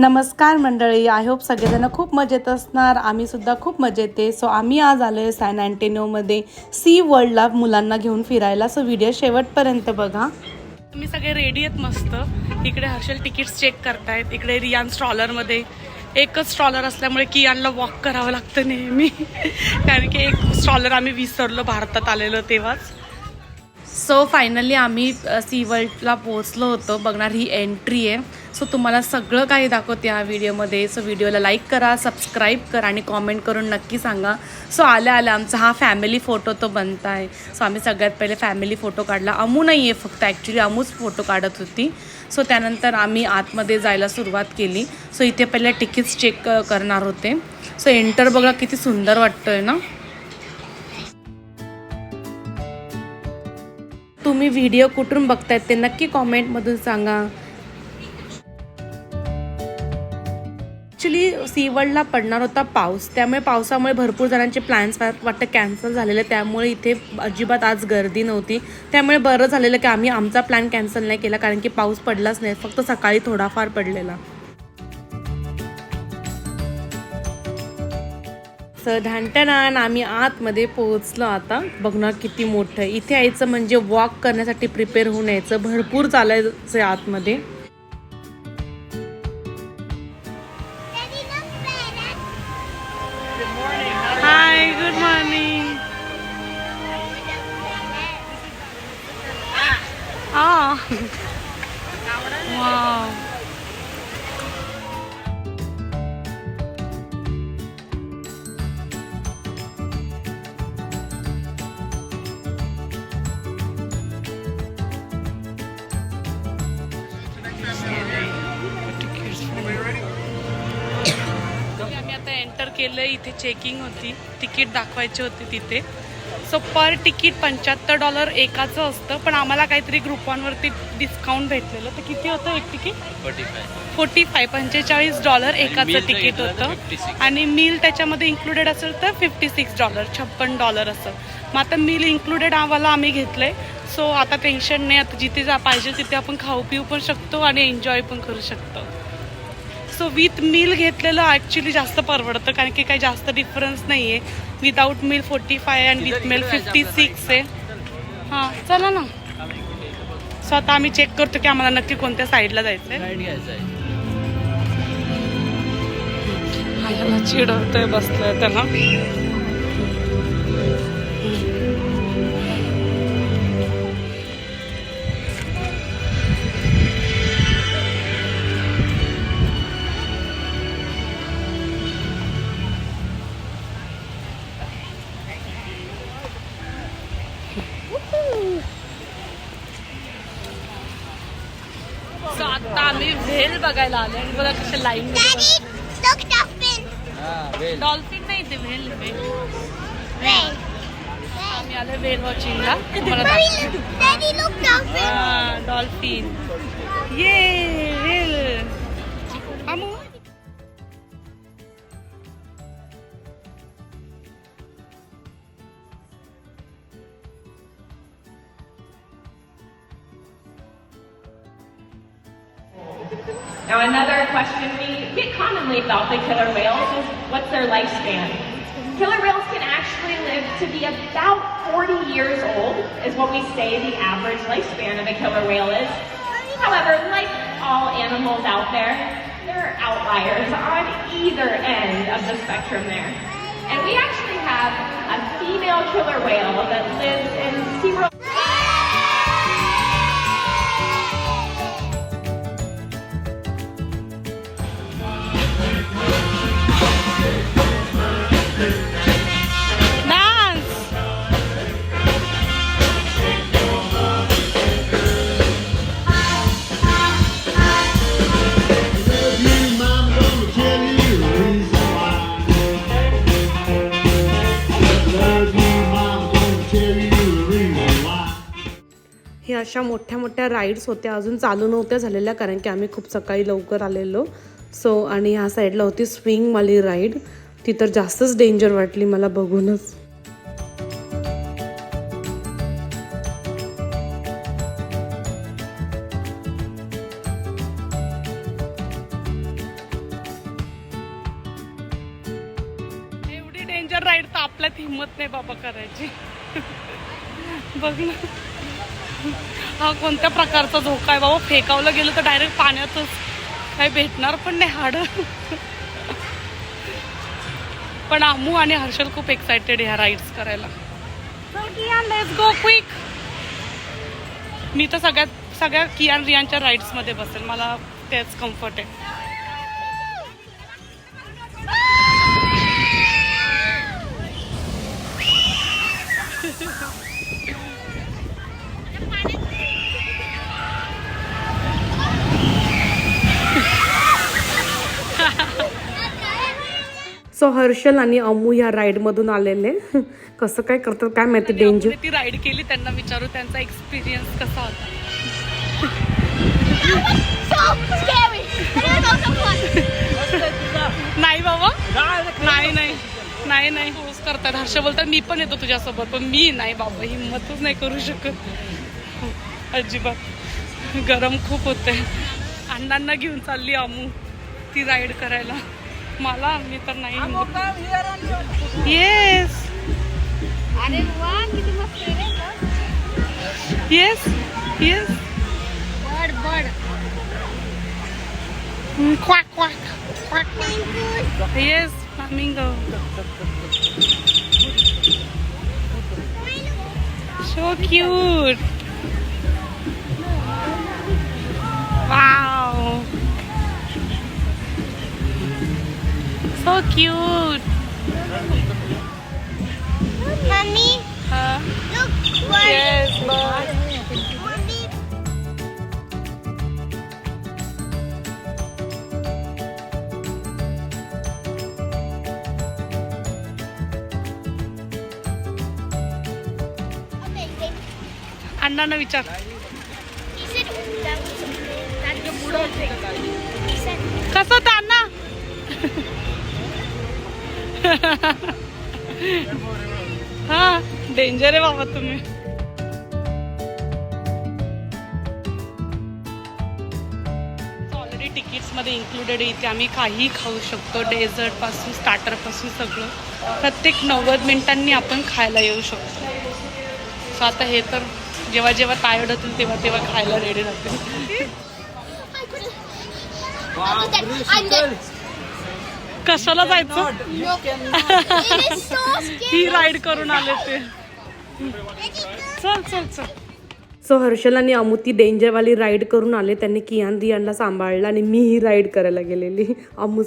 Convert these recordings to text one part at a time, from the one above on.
नमस्कार मंडळी I hope सगळेजण खूप मजेत असणार. आम्ही सुद्धा खूप मजेत. आहे सो आम्ही आज आलो आहे सॅन अँटेनिओमध्ये सी वर्ल्डला मुलांना घेऊन फिरायला. सो व्हिडिओ शेवटपर्यंत बघा. तुम्ही सगळे रेडी आहेत मस्त. इकडे हर्षल तिकीट्स चेक करतायत. इकडे रियान स्ट्रॉलरमध्ये एकच स्ट्रॉलर असल्यामुळे कियानला वॉक करावं लागतं नेहमी. कारण की एक स्ट्रॉलर आम्ही विसरलो भारतात आलेलो तेव्हाच. सो फायनली आम्ही सी वर्ल्डला पोहोचलो होतो. बघणार ही एंट्री आहे. सो तुम्हाला सगळं काही दाखवते ह्या व्हिडिओमध्ये सो व्हिडिओला लाईक करा सबस्क्राईब करा आणि कॉमेंट करून नक्की सांगा. सो आल्या आल्या आमचा हा फॅमिली फोटो तो बनता आहे. सो आम्ही सगळ्यात पहिले फॅमिली फोटो काढला. अमू नाही आहे फक्त ॲक्च्युली अमूच फोटो काढत होती. सो त्यानंतर आम्ही आतमध्ये जायला सुरुवात केली. सो इथे पहिले तिकीट्स चेक करणार होते. सो एंटर बघा किती सुंदर वाटतोय ना? तुम्ही व्हिडिओ कुठून बघतायत ते नक्की कॉमेंटमधून सांगा. ॲक्च्युली सीवडला पडणार होता पाऊस. त्यामुळे पावसामुळे भरपूर जणांचे प्लॅन्स वाटतं कॅन्सल झालेले. त्यामुळे इथे अजिबात आज गर्दी नव्हती. त्यामुळे बरं झालेलं की आम्ही आमचा प्लॅन कॅन्सल नाही केला कारण की पाऊस पडलाच नाही. फक्त सकाळी थोडाफार पडलेला. सर ढांटणान आम्ही आतमध्ये पोहोचलो आता. बघणार किती मोठं. आहे इथे यायचं म्हणजे वॉक करण्यासाठी प्रिपेअर होऊन यायचं. भरपूर चालायचं आतमध्ये. केलं इथे चेकिंग होती. तिकीट दाखवायची होती तिथे. सो पर तिकीट पंच्याहत्तर डॉलर एकाचं असतं पण आम्हाला काहीतरी ग्रुपॉनवरती डिस्काउंट भेटलेलं. तर किती होतं एक तिकीट फोर्टी फाय पंचेचाळीस डॉलर एकाचं तिकीट घेतलं होतं. 56. आणि मील त्याच्यामध्ये इन्क्लुडेड असेल तर फिफ्टी सिक्स डॉलर छप्पन डॉलर असं. मग आता मील इन्क्लुडेड आम्हाला आम्ही घेतलंय. सो आता टेन्शन नाही आता जिथे जा पाहिजे तिथे आपण खाऊ पिऊ पण शकतो आणि एन्जॉय पण करू शकतो. सो विथ मील घेतलेलं ॲक्च्युली जास्त परवडतं कारण की काही जास्त डिफरन्स नाही आहे without meal forty five and with meal fifty six आहे. हां चला ना. सो आता आम्ही चेक करतो की आम्हाला नक्की कोणत्या साईडला जायचं आहे. चिडवतोय बसलोय त्याला बघायला आलो आणि बघा कशा लाईन मध्ये Look, dolphin. हा वेल डॉल्फिन नाही ते व्हेल. आम्ही आलो व्हेल वॉचिंगला तुम्हाला Daddy, Now, another question we get commonly about the killer whales is what's their lifespan? Killer whales can actually live to be about 40 years old, is what we say the average lifespan of a killer whale is. However, like all animals out there, there are outliers on either end of the spectrum there. And we actually have a female killer whale that lives in SeaWorld. अशा मोठ्या मोठ्या rides होत्या अजून चालू नव्हत्या झालेल्या कारण की आम्ही खूप सकाळी लवकर आलेलो. सो आणि ह्या साईडला होती स्विंगवाली राईड ती तर जास्तच डेंजर वाटली मला बघूनच. प्रकारचा धोका आहे बाबा फेकावलं गेलं तर डायरेक्ट पाण्यातच. काही भेटणार पण नाही हाड. पण आमू आणि हर्षल खूप एक्सायटेड ह्या राईड्स करायला. लेट्स गो क्विक मी तर सगळ्यात सगळ्या कियान रियानच्या राईड्समध्ये बसेल. मला तेच कम्फर्ट आहे. सो हर्षल आणि अमू या राईड मधून आलेले. कसं काय करतात काय माहिती डेंजर ती राईड केली त्यांना विचारू त्यांचा एक्सपिरियन्स कसा होता. नाही बाबा. नाही नाही नाही नाही. फोर्स करतात. हर्ष बोलतात मी पण येतो तुझ्यासोबत. पण मी नाही बाबा हिंमतच नाही करू शकत. अजिबात. गरम खूप होते अण्णांना घेऊन चालली अमू ती राईड करायला. मला मी तर नाही येस अरे वा किती मस्त आहे रे बघ. Yes yes bud bud. Quack quack quack yes flamingo So cute. cute. Mommy, Huh? look what Yes, but Mommy, amazing. अण्णांना विचार He said that was that's the so big. He said कसं होतं अण्णा हा डेंजर आहे बाबा तुम्ही. Already तिकीट्समध्ये included इथे आम्ही काही खाऊ शकतो डेझर्टपासून स्टार्टरपासून सगळं. प्रत्येक नव्वद मिनिटांनी आपण खायला येऊ शकतो. सो आता हे तर जेव्हा जेव्हा टायर्ड होतील तेव्हा तेव्हा खायला रेडी राहतील. कशाला जायचं? ही. राईड करून आले ते? चल चल चल. सो हर्षल आणि अमू ती डेंजरवाली राईड करून आले. त्यांनी कियान रियानला सांभाळलं आणि मी ही राईड करायला गेलेली अमू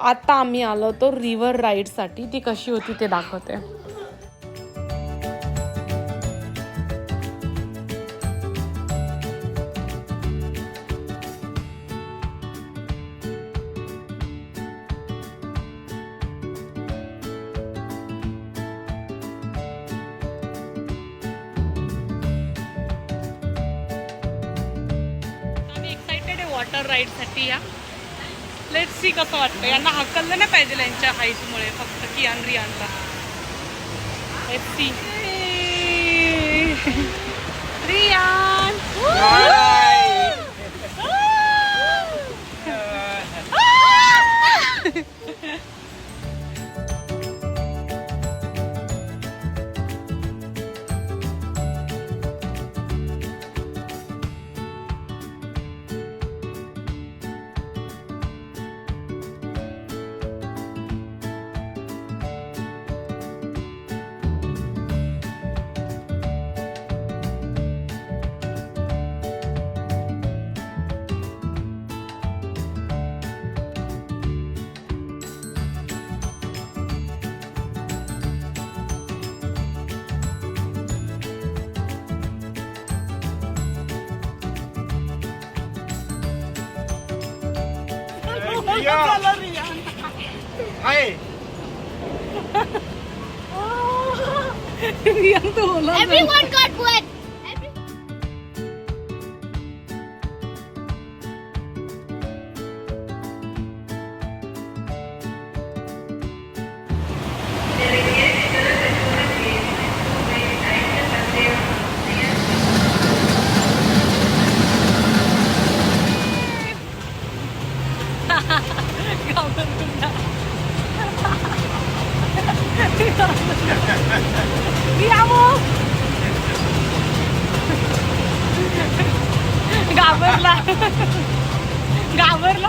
आता आम्ही आलो होतो रिव्हर राईडसाठी ती कशी होती ते दाखवते. आम्ही एक्साइटेड आहे वॉटर राईडसाठी या. लेट सी कसं वाटतं. यांना हकललं नाही पाहिजे यांच्या हाईटमुळे फक्त Kiyan रियानला let see Riyan. Riyan. Pala Riyan. Ay. Riyan tulog. Everyone घाबरला. घाबरला.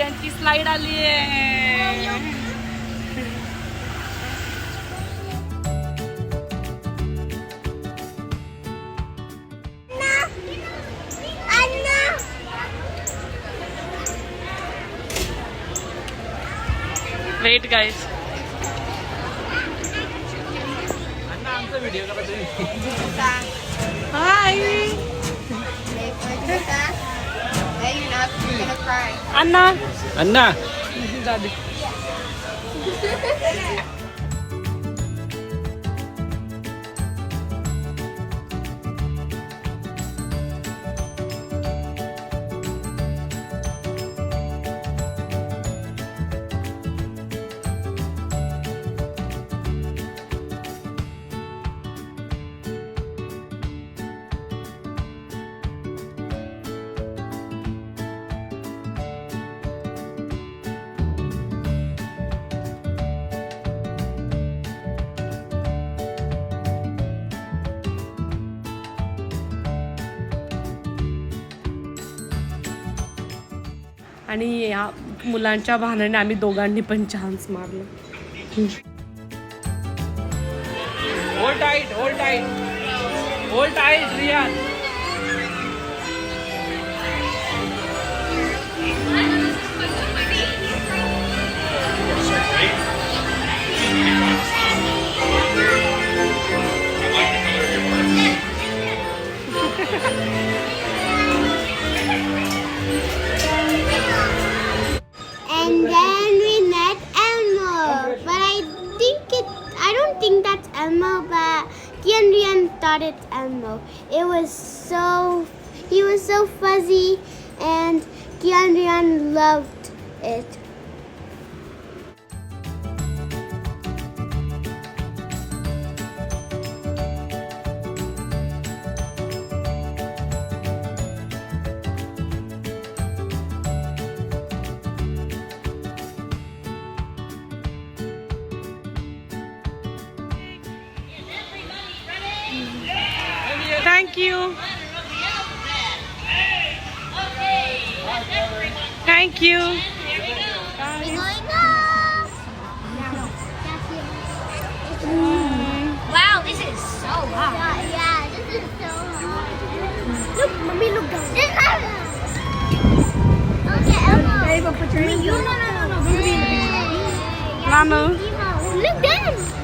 रियांची स्लाइड आली आहे. Wait guys hi Anna. Anna. Daddy. आणि या मुलांच्या भानाने आम्ही दोघांनी पण चान्स मारला. Hold tight hold tight hold tight Riyan he was so fuzzy, and Rian loved it. Thank you. Wow, this is so hot. Yeah, yeah, this is so hot. Look, mommy, look down. This is Okay, Elmo. Hey, but put your hands. No, no, no, no. Mama. Look down.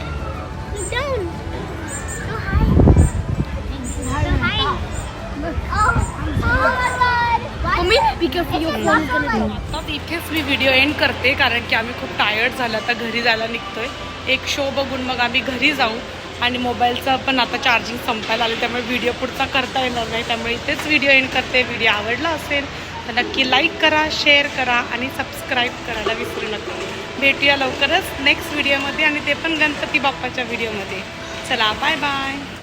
Be careful. Your phone is gonna आता इथेच मी video end करते कारण की आम्ही खूप tired झालं. आता घरी जायला निघतोय. एक शो बघून मग आम्ही घरी जाऊ. आणि मोबाईलचं पण आता चार्जिंग संपायला आले त्यामुळे व्हिडिओ पुढचा करता येणार नाही. त्यामुळे इथेच व्हिडिओ एंड करते. व्हिडिओ आवडला असेल तर नक्की लाईक करा शेअर करा आणि सबस्क्राईब करायला विसरू नका. भेटूया लवकरच नेक्स्ट व्हिडिओमध्ये आणि ते पण गणपती बाप्पाच्या व्हिडिओमध्ये चला बाय बाय